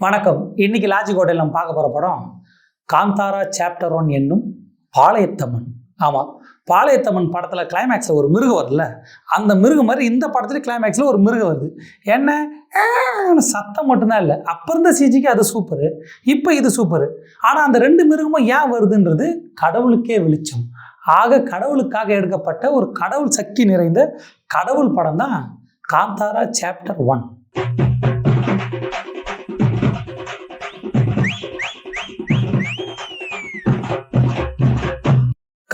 வணக்கம். இன்னைக்கு லாஜிக் நம்ம பார்க்க போகிற படம் காந்தாரா சாப்டர் ஒன் என்னும் பாளையத்தம்மன். ஆமாம் பாளையத்தம்மன் படத்தில் கிளைமேக்ஸில் ஒரு மிருகம் வருதுல்ல அந்த மிருகம் மாதிரி இந்த படத்துலேயும் கிளைமேக்ஸில் ஒரு மிருகம் வருது. என்ன? சத்தம் மட்டும்தான் இல்லை. அப்போ இருந்த சிஜிக்கு அது சூப்பரு இப்போ இது சூப்பரு ஆனால் அந்த ரெண்டு மிருகமும் ஏன் வருதுன்றது கடவுளுக்கே வெளிச்சம். ஆக கடவுளுக்காக எடுக்கப்பட்ட ஒரு கடவுள் சக்தி நிறைந்த கடவுள் படம் தான் காந்தாரா சாப்டர் ஒன்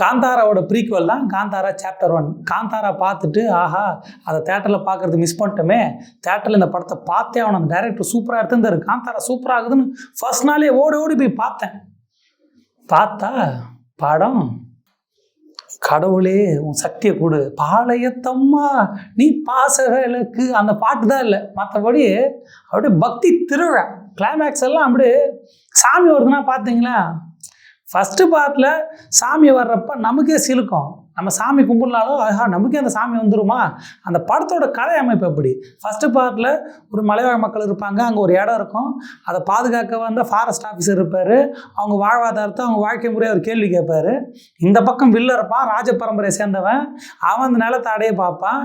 காந்தாராவோட ப்ரீக்வல் தான் காந்தாரா சாப்டர் ஒன் காந்தாரா பார்த்துட்டு ஆஹா அதை தேட்டரில் பார்க்குறது மிஸ் பண்ணிட்டோமே. தேட்டரில் இந்த படத்தை பார்த்தே அவன் அந்த டேரக்டர் சூப்பராக எடுத்துருந்தாரு. காந்தாரா சூப்பராக ஆகுதுன்னு ஃபர்ஸ்ட் நாளே ஓடி ஓடி போய் பார்த்தேன். பார்த்தா படம் கடவுளே உன் சக்தியை கொடு. பாளையத்தம்மா நீ பாசகளுக்கு அந்த பாட்டு தான் இல்லை. மற்றபடி அப்படியே பக்தி திருவிழா. கிளைமேக்ஸ் எல்லாம் அப்படியே சாமி வருதுன்னா பார்த்தீங்களா? ஃபஸ்ட்டு பார்ட்டில் சாமி வர்றப்ப நமக்கே சிலுக்கும். நம்ம சாமி கும்பிட்னாலும் ஆஹா நமக்கே அந்த சாமி வந்துருமா? அந்த படத்தோட கதை அமைப்பு எப்படி? ஃபஸ்ட்டு பார்ட்டில் ஒரு மலைவாழ் மக்கள் இருப்பாங்க அங்கே ஒரு இடம் இருக்கும். அதை பாதுகாக்க வந்த ஃபாரஸ்ட் ஆஃபீஸர் இருப்பார். அவங்க வாழ்வாதாரத்தை அவங்க வாழ்க்கை முறையை அவர் கேள்வி கேட்பார். இந்த பக்கம் வில்ல இருப்பான் ராஜ பரம்பரையை சேர்ந்தவன். அவன் அந்த நிலத்தை அடைய பார்ப்பான்.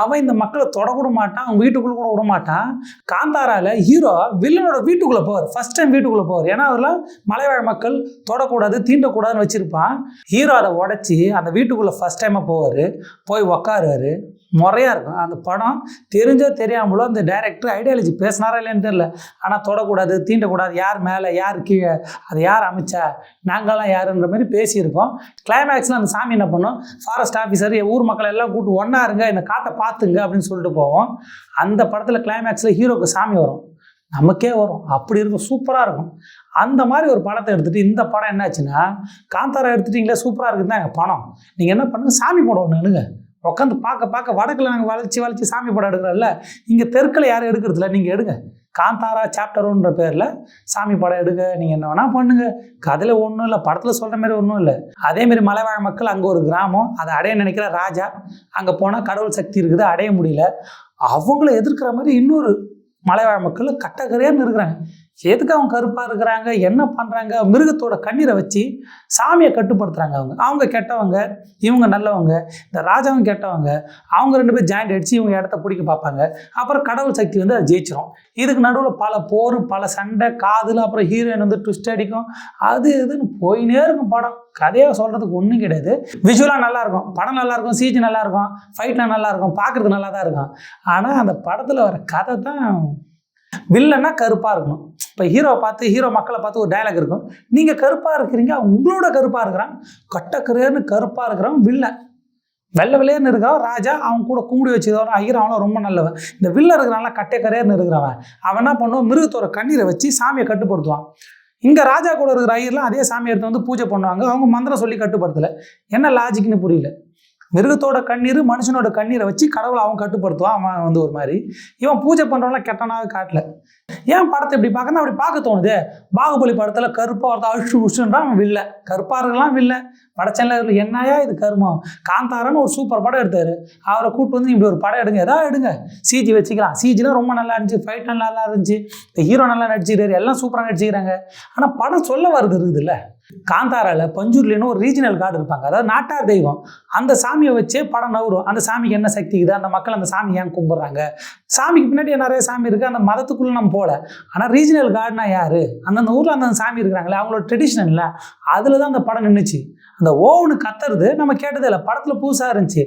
அவன் இந்த மக்களை தொடக்கூட மாட்டான் அவன் வீட்டுக்குள்ளே கூட விட மாட்டான். காந்தாரால ஹீரோ வில்லனோட வீட்டுக்குள்ளே போவார். ஃபர்ஸ்ட் டைம் வீட்டுக்குள்ளே போவார். ஏன்னா அதில் மலைவாழ் மக்கள் தொடக்கூடாது தீண்டக்கூடாதுன்னு வச்சுருப்பான். ஹீரோ அதை உடச்சி அந்த வீட்டுக்குள்ளே ஃபஸ்ட் டைமாக போவார். போய் உக்காருவார். முறையாக இருக்கும். அந்த படம் தெரிஞ்சோ தெரியாமலோ அந்த டைரக்டர் ஐடியாலஜி பேசினாரா இல்லைன்னு தெரில ஆனால் தொடக்கூடாது தீண்டக்கூடாது யார் மேலே யார் கீழே அது யார் அமைச்சா நாங்களாம் யாருன்ற மாதிரி பேசியிருக்கோம். கிளைமேக்ஸில் அந்த சாமி என்ன பண்ணோம்? ஃபாரஸ்ட் ஆஃபீஸர் ஊர் மக்கள் எல்லாம் கூப்பிட்டு ஒன்றா இருங்க இந்த காட்டை பார்த்துங்க அப்படின்னு சொல்லிட்டு போவோம். அந்த படத்தில் கிளைமேக்ஸில் ஹீரோக்கு சாமி வரும். நமக்கே வரும். அப்படி இருக்கும். சூப்பராக இருக்கும். அந்த மாதிரி ஒரு படத்தை எடுத்துகிட்டு இந்த படம் என்னாச்சுன்னா காந்தாரா எடுத்துட்டீங்களே சூப்பராக இருக்குது தான் எங்கள் படம் நீங்கள் என்ன பண்ணுங்க சாமி படம் ஒன்று எடுங்க. உட்காந்து பார்க்க பார்க்க வடக்கில் நாங்கள் வளைச்சி வளைச்சி சாமி படம் எடுக்கிறோம்ல இங்கே தெற்கில் யாரும் எடுக்கிறதில்ல நீங்கள் எடுங்க. காந்தாரா சாப்டருன்ற பேரில் சாமி படம் எடுங்க. நீங்கள் என்ன வேணால் பண்ணுங்க. கதையில் ஒன்றும் இல்லை படத்தில் சொல்கிற மாதிரி ஒன்றும் இல்லை. அதேமாரி மலைவாழ் மக்கள் அங்கே ஒரு கிராமம் அதை அடைய நினைக்கிற ராஜா அங்கே போனால் கடவுள் சக்தி இருக்குது அடைய முடியல. அவங்கள எதிர்க்கிற மாதிரி இன்னொரு மலைவாழ் மக்கள் கட்டக்கரையான்னு இருக்கிறாங்க எதுக்கு அவங்க கருப்பாக இருக்கிறாங்க? என்ன பண்ணுறாங்க மிருகத்தோட கண்ணீரை வச்சு சாமியை கட்டுப்படுத்துகிறாங்க அவங்க. அவங்க கெட்டவங்க இவங்க நல்லவங்க இந்த ராஜாவும் கெட்டவங்க அவங்க ரெண்டு பேரும் ஜாயிண்ட் அடித்து இவங்க இடத்த பிடிக்க பார்ப்பாங்க. அப்புறம் கடவுள் சக்தி வந்து அதை ஜெயிச்சிரும். இதுக்கு நடுவில் பல போர் பல சண்டை காதில் அப்புறம் ஹீரோயின் வந்து ட்விஸ்ட் அடிக்கும். அது இதுன்னு போயினே இருக்கும் படம். கதையாக சொல்கிறதுக்கு ஒன்றும் கிடையாது. விஷுவலாக நல்லாயிருக்கும். படம் நல்லாயிருக்கும் சிஜி நல்லாயிருக்கும் ஃபைட்லாம் நல்லாயிருக்கும் பார்க்குறதுக்கு நல்லா தான் இருக்கும். ஆனால் அந்த படத்தில் வர கதை தான் வில்லன்னா கருப்பாக இருக்கணும். இப்போ ஹீரோவை பார்த்து ஹீரோ மக்களை பார்த்து ஒரு டயலாக் இருக்கும். நீங்கள் கருப்பாக இருக்கிறீங்க உங்களோட கருப்பாக இருக்கிறான். கட்டக்கரேன்னு கருப்பாக இருக்கிறவன் வில்லன் வெள்ளை வெளியேன்னு இருக்கிறவன் ராஜா அவன் கூட கூடி வச்சுக்கிறவன் ஐயர் அவனும் ரொம்ப நல்லவன். இந்த வில்ல இருக்கிறனால கட்டைக்கரையர்னு இருக்கிறவன் அவன் என்ன பண்ணுவான்? மிருகத்தோட கண்ணீரை வச்சு சாமியை கட்டுப்படுத்துவான். இங்கே ராஜா கூட இருக்கிற ஐயர்லாம் அதே சாமி எடுத்து வந்து பூஜை பண்ணுவாங்க. அவங்க மந்திரம் சொல்லி கட்டுப்படுத்தலை. என்ன லாஜிக்னு புரியல. மிருகத்தோட கண்ணீர் மனுஷனோட கண்ணீரை வச்சு கடவுளை அவன் கட்டுப்படுத்துவான். அவன் வந்து ஒரு மாதிரி. இவன் பூஜை பண்ணுறவன்லாம் கெட்டனாக காட்டல. ஏன் படத்தை இப்படி பார்க்கணும் அப்படி பார்க்க தோணுது. பாகுபலி படத்தில் கருப்பாக ஒருத்தர் அழிச்சு உஷுன்றான் அவன் வில்ல. கருப்பாக இருக்கலாம் வில்ல படச்சனில் என்னையா இது கருமம்? காந்தாரன்னு ஒரு சூப்பர் படம் எடுத்தார். அவரை கூப்பிட்டு வந்து இப்படி ஒரு படம் எடுங்க. எதாவது எடுங்க. சிஜி வச்சுக்கலாம். சிஜிலாம் ரொம்ப நல்லா இருந்துச்சு. ஃபைட் நல்லா இருந்துச்சு. இந்த ஹீரோ நல்லா நடிச்சுக்கிறாரு. எல்லாம் சூப்பராக நடிச்சுக்கிறாங்க. ஆனால் படம் சொல்ல வருது இருக்குதுல்ல. காந்தாராவில் பஞ்சூர்லேன்னு ஒரு ரீஜனல் கார்டு இருப்பாங்க. அதாவது நாட்டார் தெய்வம். அந்த சாமியை வச்சே படம் நவரும் அந்த சாமிக்கு என்ன சக்தி இருக்குது? அந்த மக்கள் அந்த சாமி ஏன் கும்பிட்றாங்க? சாமிக்கு பின்னாடி நிறைய சாமி இருக்குது. அந்த மதத்துக்குள்ளே நம்ம போகல. ஆனால் ரீஜனல் கார்டுனா யார்? அந்தந்த ஊரில் அந்த சாமி இருக்கிறாங்களே அவங்களோட ட்ரெடிஷ்னலில் அதில் தான் அந்த படம் நின்றுச்சு அந்த ஓவனு கத்துறது நம்ம கேட்டதே இல்லை. படத்தில் புதுசாக இருந்துச்சு.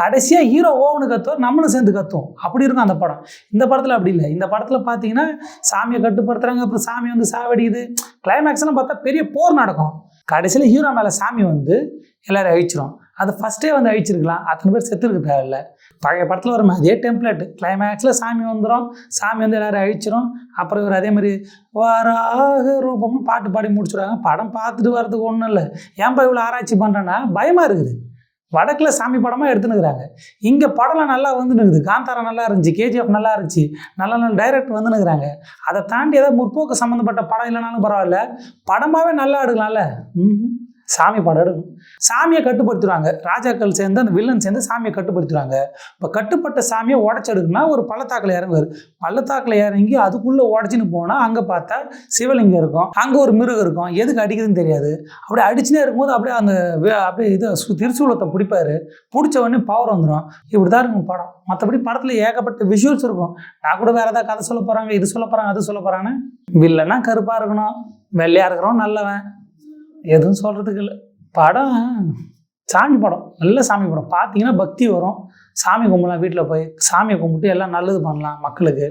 கடைசியாக ஹீரோ ஓவனு கத்துவோம் நம்மளும் சேர்ந்து கத்துவோம். அப்படி இருக்கும் அந்த படம். இந்த படத்தில் அப்படி இல்லை. இந்த படத்தில் பார்த்தீங்கன்னா சாமியை கட்டுப்படுத்துறாங்க அப்புறம் சாமி வந்து சாவடிக்குது. கிளைமேக்ஸ்லாம் பார்த்தா பெரிய போர் நடக்கும். கடைசியில் ஹீரோ மேலே சாமி வந்து எல்லாரும் அழிச்சிரும். அது ஃபஸ்ட்டே வந்து அழிச்சிருக்கலாம். அத்தனை பேர் செத்துருக்க தேவையில்ல. பழைய படத்தில் வரும் அதே டெம்ப்ளேட் கிளைமேக்ஸில் சாமி வந்துடும் சாமி வந்து எல்லாரும் அழிச்சிரும். அப்புறம் இவர் அதே மாதிரி வராக ரூபம்னு பாட்டு பாடி முடிச்சுடுவாங்க படம் பார்த்துட்டு வர்றதுக்கு ஒன்றும் இல்லை. ஏன்பா இவ்வளோ ஆராய்ச்சி பண்ணுறேன்னா பயமாக இருக்குது. வடக்கில் சாமி படமாக எடுத்துனுக்குறாங்க இங்கே படம்லாம் நல்லா வந்துனுக்குது காந்தாரா நல்லா இருந்துச்சு. கேஜிஎஃப் நல்லா இருந்துச்சு. நல்ல நல்ல டைரக்டர் வந்துனுக்குறாங்க அதை தாண்டி ஏதாவது முற்போக்கு சம்மந்தப்பட்ட படம் இல்லைனாலும் பரவாயில்ல. படமாகவே நல்லா எடுக்கலாம்ல? ம் சாமி படம் எடுக்கணும் சாமியை கட்டுப்படுத்துவாங்க ராஜாக்கள் சேர்ந்து அந்த வில்லன் சேர்ந்து சாமியை கட்டுப்படுத்துவாங்க இப்போ கட்டுப்பட்ட சாமியை உடச்செடுக்குன்னா ஒரு பள்ளத்தாக்கில் இறங்குவார். பள்ளத்தாக்கில் இறங்கி அதுக்குள்ளே உடச்சின்னு போனால் அங்கே பார்த்தா சிவலிங்கம் இருக்கும். அங்கே ஒரு மிருகம் இருக்கும். எதுக்கு அடிக்குதுன்னு தெரியாது. அப்படியே அடிச்சுனே இருக்கும்போது அப்படியே அந்த அப்படியே இது திருச்சூலத்தை பிடிப்பாரு. பிடிச்ச உடனே பவர் வந்துடும் இப்படி தான் இருக்கும் படம். மற்றபடி படத்தில் ஏகப்பட்ட விஷுவல்ஸ் இருக்கும். நான் கூட வேறு ஏதாவது கதை சொல்ல போகிறாங்க இது சொல்ல போகிறாங்க அது சொல்ல போகிறான்னு வில்லன்னா கருப்பாக இருக்கணும். வெள்ளையாக இருக்கிறவன் நல்லவன். எதுவும் சொல்கிறதுக்கு இல்லை. படம் சாமி படம் நல்ல சாமி படம். பார்த்தீங்கன்னா பக்தி வரும். சாமி கும்பலாம் வீட்டில் போய் சாமியை கும்பிட்டு எல்லாம் நல்லது பண்ணலாம் மக்களுக்கு.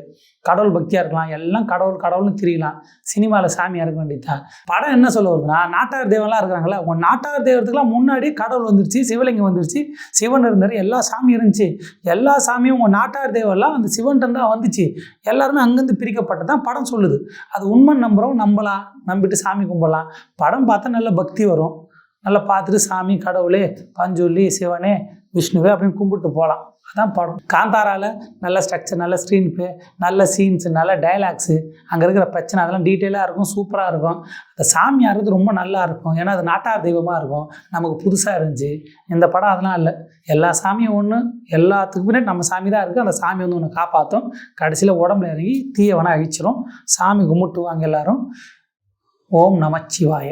கடவுள் பக்தியாக இருக்கலாம். எல்லாம் கடவுள் கடவுள்னு திரியலாம். சினிமாவில் சாமியாக இருக்க வேண்டியதான் படம் என்ன சொல்ல வருதுன்னா நாட்டார் தேவன்லாம் இருக்கிறாங்களே உன் நாட்டார் தெய்வத்துக்குலாம் முன்னாடி கடவுள் வந்துருச்சு சிவலிங்கம் வந்துருச்சு சிவன் இருந்தார் எல்லா சாமியும் இருந்துச்சு. எல்லா சாமியும் உங்கள் நாட்டார் தேவெல்லாம் அந்த சிவன்கிட்ட தான் வந்துச்சு. எல்லாருமே அங்கேருந்து பிரிக்கப்பட்டு தான் படம் சொல்லுது. அது உண்மை நம்புகிறோம் நம்பலாம். நம்பிட்டு சாமி கும்பிடலாம். படம் பார்த்தா நல்ல பக்தி வரும். நல்லா பார்த்துட்டு சாமி கடவுளே பஞ்சொல்லி சிவனே விஷ்ணுவே அப்படின்னு கும்பிட்டு போகலாம் அதான் படம். காந்தாராவில் நல்ல ஸ்ட்ரக்சர் நல்ல ஸ்க்ரீன் பே நல்ல சீன்ஸு நல்ல டைலாக்ஸு அங்கே இருக்கிற பிரச்சனை அதெல்லாம் டீட்டெயிலாக இருக்கும் சூப்பராக இருக்கும். அந்த சாமி ஆடுறது ரொம்ப நல்லா இருக்கும். ஏன்னா அது நாட்டார் தெய்வமாக இருக்கும். நமக்கு புதுசாக இருந்துச்சு. இந்த படம் அதெல்லாம் இல்லை. எல்லா சாமியும் ஒன்று எல்லாத்துக்கு பின்னாடி நம்ம சாமி தான் இருக்குது அந்த சாமி வந்து ஒன்று காப்பாற்றும் கடைசியில் உடம்புல இறங்கி தீயவனை அழிச்சிரும். சாமி கும்பிட்டுவாங்க எல்லோரும். ஓம் நமச்சிவாய.